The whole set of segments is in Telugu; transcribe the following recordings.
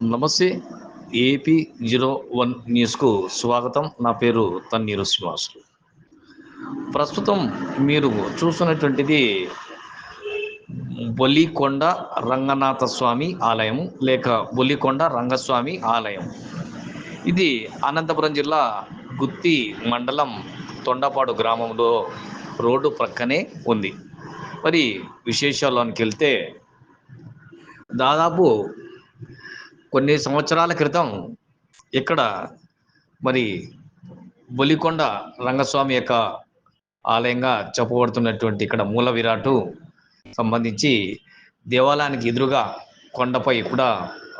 నమస్తే ఏపీ జీరో వన్ న్యూస్కు స్వాగతం. నా పేరు తన్నీరు శ్రీనివాసులు. ప్రస్తుతం మీరు చూస్తున్నటువంటిది బొలికొండ రంగనాథ స్వామి ఆలయం లేక బొలికొండ రంగస్వామి ఆలయం. ఇది అనంతపురం జిల్లా గుత్తి మండలం తొండపాడు గ్రామంలో రోడ్డు ప్రక్కనే ఉంది. మరి విశేషాల్లోనికి వెళ్తే దాదాపు కొన్ని సంవత్సరాల క్రితం ఇక్కడ మరి బొలికొండ రంగస్వామి యొక్క ఆలయంగా చెప్పబడుతున్నటువంటి ఇక్కడ మూల విరాటు సంబంధించి దేవాలయానికి ఎదురుగా కొండపై కూడా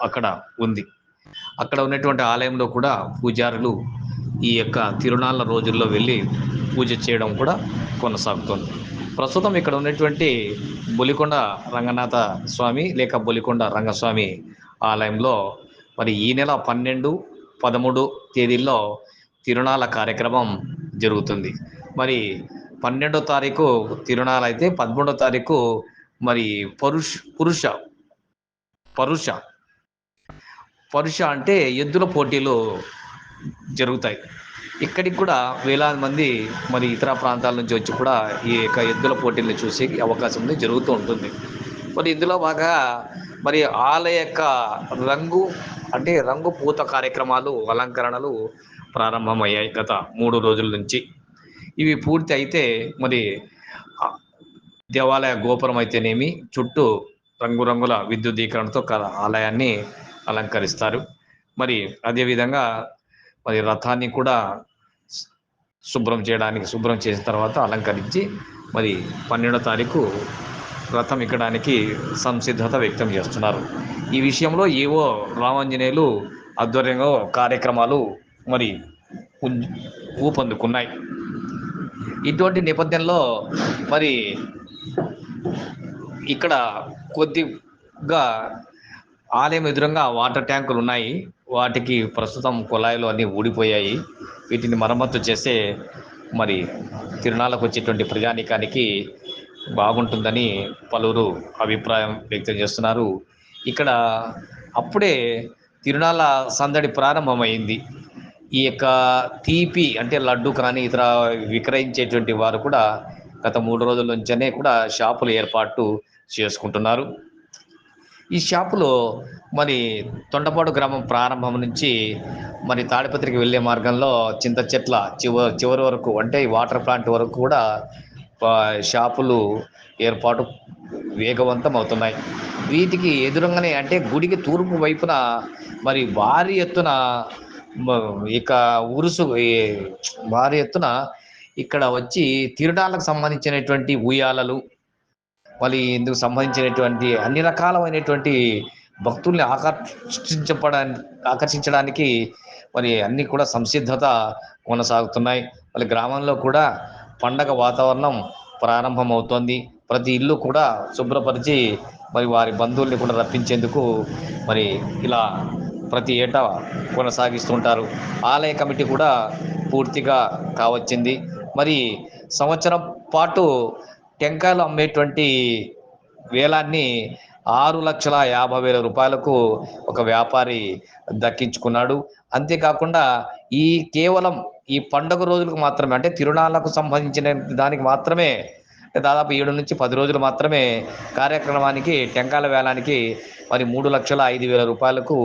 అక్కడ ఉంది. అక్కడ ఉన్నటువంటి ఆలయంలో కూడా పూజారులు ఈ యొక్క తిరునాళ్ళ రోజుల్లో వెళ్ళి పూజ చేయడం కూడా కొనసాగుతుంది. ప్రస్తుతం ఇక్కడ ఉన్నటువంటి బొలికొండ రంగనాథ స్వామి లేక బొలికొండ రంగస్వామి ఆలయంలో మరి ఈ నెల పన్నెండు పదమూడు తేదీల్లో తిరునాళ్ళ కార్యక్రమం జరుగుతుంది. మరి పన్నెండో తారీఖు తిరునాళ్ళ అయితే పదమూడో తారీఖు మరి పరుష్ పురుష పరుష పరుష అంటే ఎద్దుల పోటీలు జరుగుతాయి. ఇక్కడికి కూడా వేలాది మంది మరి ఇతర ప్రాంతాల నుంచి వచ్చి కూడా ఈ యొక్క ఎద్దుల పోటీలను చూసే అవకాశం జరుగుతూ ఉంటుంది. మరి ఇందులో బాగా మరి ఆలయ యొక్క రంగు అంటే రంగు పూత కార్యక్రమాలు అలంకరణలు ప్రారంభమయ్యాయి గత మూడు రోజుల నుంచి. ఇవి పూర్తి అయితే మరి దేవాలయ గోపురం అయితేనేమి చుట్టూ రంగురంగుల విద్యుదీకరణతో ఆలయాన్ని అలంకరిస్తారు. మరి అదేవిధంగా మరి రథాన్ని కూడా శుభ్రం చేయడానికి శుభ్రం చేసిన తర్వాత అలంకరించి మరి పన్నెండో తారీఖు రథం ఎక్కడానికి సంసిద్ధత వ్యక్తం చేస్తున్నారు. ఈ విషయంలో ఏవో రామాంజనేయులు ఆధ్వర్యంలో కార్యక్రమాలు మరి ఊపందుకున్నాయి. ఇటువంటి నేపథ్యంలో మరి ఇక్కడ కొద్దిగా ఆలయం ఎదురుగా వాటర్ ట్యాంకులు ఉన్నాయి. వాటికి ప్రస్తుతం కుళాయిలు అన్నీ ఊడిపోయాయి. వీటిని మరమ్మతు చేసే మరి తిరునాళ్ళకు వచ్చేటువంటి ప్రజానీకానికి బాగుంటుందని పలువురు అభిప్రాయం వ్యక్తం చేస్తున్నారు. ఇక్కడ అప్పుడే తిరునాళ్ళ సందడి ప్రారంభమైంది. ఈ యొక్క తీపి అంటే లడ్డు కానీ ఇతర విక్రయించేటువంటి వారు కూడా గత మూడు రోజుల నుంచనే కూడా షాపులు ఏర్పాటు చేసుకుంటున్నారు. ఈ షాపులో మరి తొండపాడు గ్రామం ప్రారంభం నుంచి మరి తాడిపత్రికి వెళ్ళే మార్గంలో చింత చెట్ల చివరి చివరి వరకు అంటే ఈ వాటర్ ప్లాంట్ వరకు కూడా షాపులు ఏర్పాటు వేగవంతం అవుతున్నాయి. వీటికి ఎదురుగానే అంటే గుడికి తూర్పు వైపున మరి భారీ ఎత్తున ఇక ఉరుసు భారీ ఎత్తున ఇక్కడ వచ్చి తిరడాలకు సంబంధించినటువంటి ఉయ్యాలలు మళ్ళీ ఇందుకు సంబంధించినటువంటి అన్ని రకాలమైనటువంటి భక్తుల్ని ఆకర్షించడానికి ఆకర్షించడానికి మరి అన్ని కూడా సంసిద్ధత కొనసాగుతున్నాయి. మళ్ళీ గ్రామంలో కూడా పండగ వాతావరణం ప్రారంభమవుతోంది. ప్రతి ఇల్లు కూడా శుభ్రపరిచి మరి వారి బంధువుల్ని కూడా రప్పించేందుకు మరి ఇలా ప్రతి ఏటా కొనసాగిస్తుంటారు. ఆలయ కమిటీ కూడా పూర్తిగా కావచ్చింది. మరి సంవత్సరం పాటు టెంకాయలు అమ్మేటువంటి వేలాన్ని ఆరు లక్షల యాభై వేల రూపాయలకు ఒక వ్యాపారి దక్కించుకున్నాడు. అంతేకాకుండా ఈ కేవలం ఈ పండుగ రోజులకు మాత్రమే అంటే తిరుణాలకు సంబంధించిన దానికి మాత్రమే దాదాపు ఏడు నుంచి పది రోజులు మాత్రమే కార్యక్రమానికి టెంకాయల వేలానికి మరి మూడు లక్షల ఐదు వేల రూపాయలకు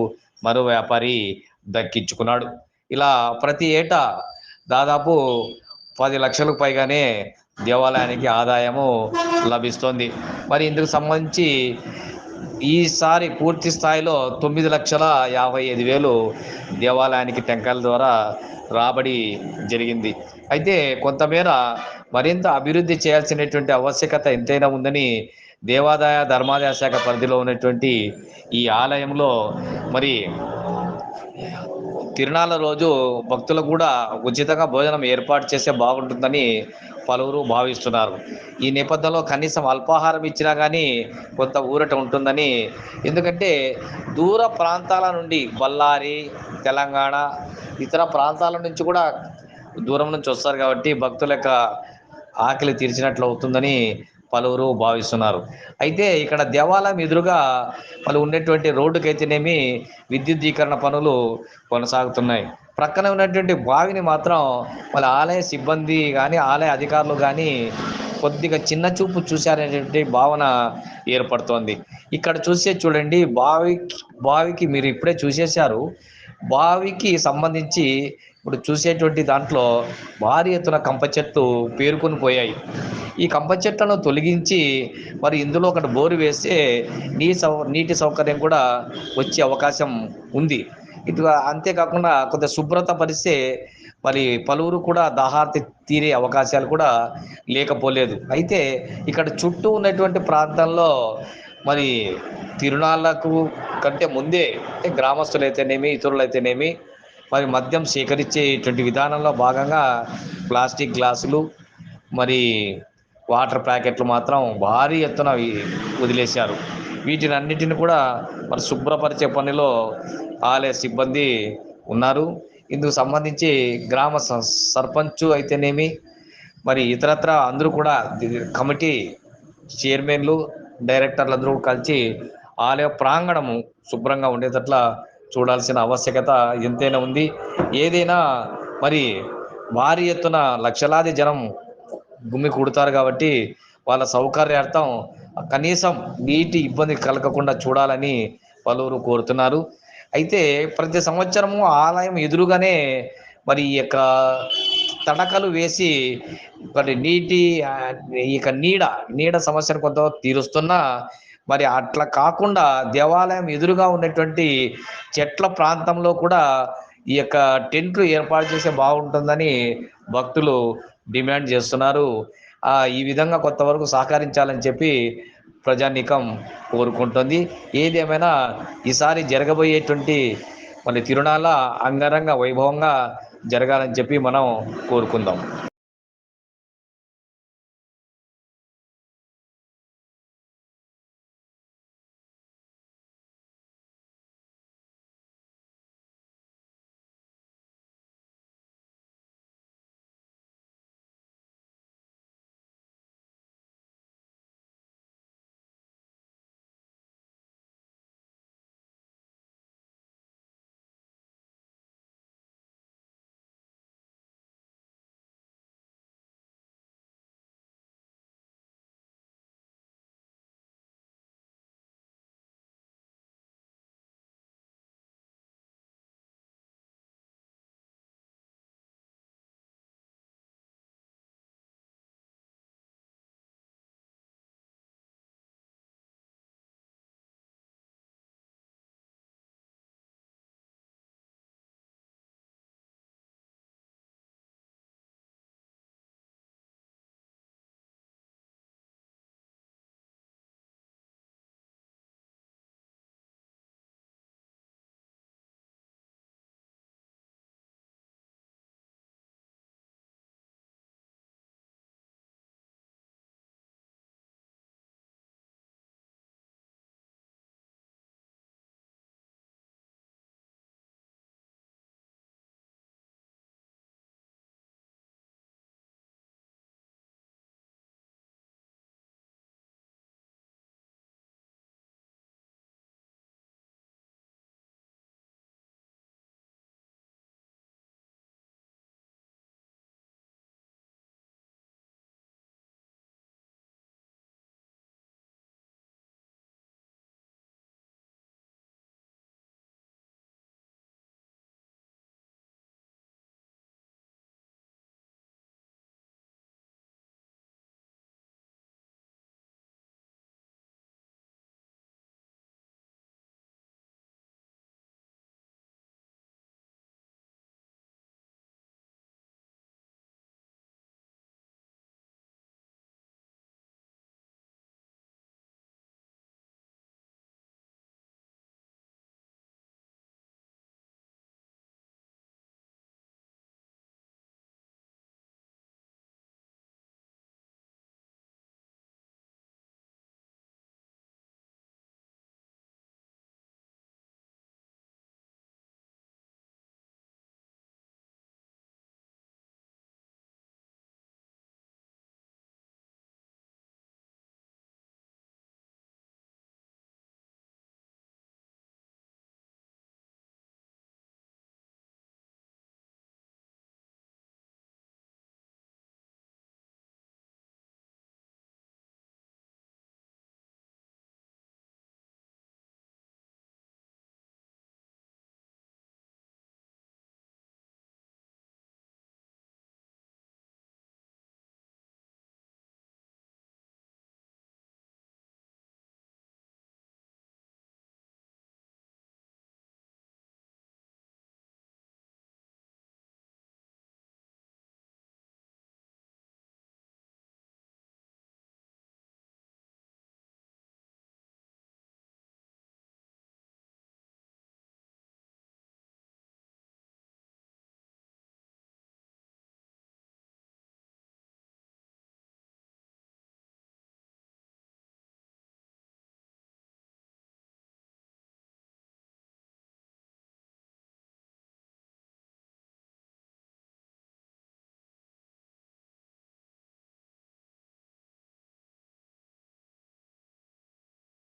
మరో వ్యాపారి దక్కించుకున్నాడు. ఇలా ప్రతి ఏటా దాదాపు పది లక్షలకు పైగానే దేవాలయానికి ఆదాయము లభిస్తోంది. మరి ఇందుకు సంబంధించి ఈసారి పూర్తి స్థాయిలో తొమ్మిది లక్షల యాభై ఐదు వేలు దేవాలయానికి టెంకాయల ద్వారా రాబడి జరిగింది. అయితే కొంతమేర మరింత అభివృద్ధి చేయాల్సినటువంటి ఆవశ్యకత ఎంతైనా ఉందని దేవాదాయ ధర్మాదాయ శాఖ పరిధిలో ఉన్నటువంటి ఈ ఆలయంలో మరి తిరునాళ్ళ రోజు భక్తులకు కూడా ఉచితంగా భోజనం ఏర్పాటు చేస్తే బాగుంటుందని పలువురు భావిస్తున్నారు. ఈ నేపథ్యంలో కనీసం అల్పాహారం ఇచ్చినా కానీ కొంత ఊరట ఉంటుందని. ఎందుకంటే దూర ప్రాంతాల నుండి బళ్ళారి తెలంగాణ ఇతర ప్రాంతాల నుంచి కూడా దూరం నుంచి వస్తారు కాబట్టి భక్తుల యొక్క ఆకలి తీర్చినట్లు అవుతుందని పలువురు భావిస్తున్నారు. అయితే ఇక్కడ దేవాలయం ఎదురుగా వాళ్ళు ఉండేటువంటి రోడ్డుకైతేనేమి విద్యుద్దీకరణ పనులు కొనసాగుతున్నాయి. ప్రక్కన ఉన్నటువంటి బావిని మాత్రం వాళ్ళ ఆలయ సిబ్బంది కానీ ఆలయ అధికారులు కానీ కొద్దిగా చిన్న చూపు చూశారనేటువంటి భావన ఏర్పడుతోంది. ఇక్కడ చూసే చూడండి బావి బావికి మీరు ఇప్పుడే చూసేశారు. బావికి సంబంధించి ఇప్పుడు చూసేటువంటి దాంట్లో భారీ ఎత్తున కంప చెట్లు పేరుకొని పోయాయి. ఈ కంప చెట్లను తొలగించి మరి ఇందులో ఒకటి బోరు వేస్తే నీ సౌ నీటి సౌకర్యం కూడా వచ్చే అవకాశం ఉంది. ఇటు అంతేకాకుండా కొంత శుభ్రత పరిస్తే మరి పలువురు కూడా దాహార్తి తీరే అవకాశాలు కూడా లేకపోలేదు. అయితే ఇక్కడ చుట్టూ ఉన్నటువంటి ప్రాంతంలో మరి తిరుణాలకు కంటే ముందే అంటే గ్రామస్తులైతేనేమి ఇతరులైతేనేమి మరి మద్యం సేకరించేటువంటి విధానంలో భాగంగా ప్లాస్టిక్ గ్లాసులు మరి వాటర్ ప్యాకెట్లు మాత్రం భారీ ఎత్తున వదిలేశారు. వీటిని అన్నిటిని కూడా మరి శుభ్రపరిచే పనిలో ఆలయ సిబ్బంది ఉన్నారు. ఇందుకు సంబంధించి గ్రామ స- అయితేనేమి మరి ఇతరత్ర అందరూ కూడా కమిటీ చైర్మన్లు డైరెక్టర్లు అందరూ కలిసి ఆలయ ప్రాంగణము శుభ్రంగా ఉండేటట్ల చూడాల్సిన ఆవశ్యకత ఎంతైనా ఉంది. ఏదైనా మరి భారీ ఎత్తున లక్షలాది జనం గుమ్మి కుడతారు కాబట్టి వాళ్ళ సౌకర్యార్థం కనీసం నీటి ఇబ్బంది కలగకుండా చూడాలని పలువురు కోరుతున్నారు. అయితే ప్రతి సంవత్సరము ఆలయం ఎదురుగానే మరి ఈ యొక్క తడకలు వేసి మరి నీటి ఈ యొక్క నీడ నీడ సమస్యను కొంత తీరుస్తున్నా మరి అట్లా కాకుండా దేవాలయం ఎదురుగా ఉన్నటువంటి చెట్ల ప్రాంతంలో కూడా ఈ యొక్క టెంట్లు ఏర్పాటు చేస్తే బాగుంటుందని భక్తులు డిమాండ్ చేస్తున్నారు. ఈ విధంగా కొంతవరకు సహకరించాలని చెప్పి ప్రజానీకం కోరుకుంటుంది. ఏదేమైనా ఈసారి జరగబోయేటువంటి మన తిరునాళ్ళ అంగరంగ వైభవంగా జరగాలని చెప్పి మనం కోరుకుందాం.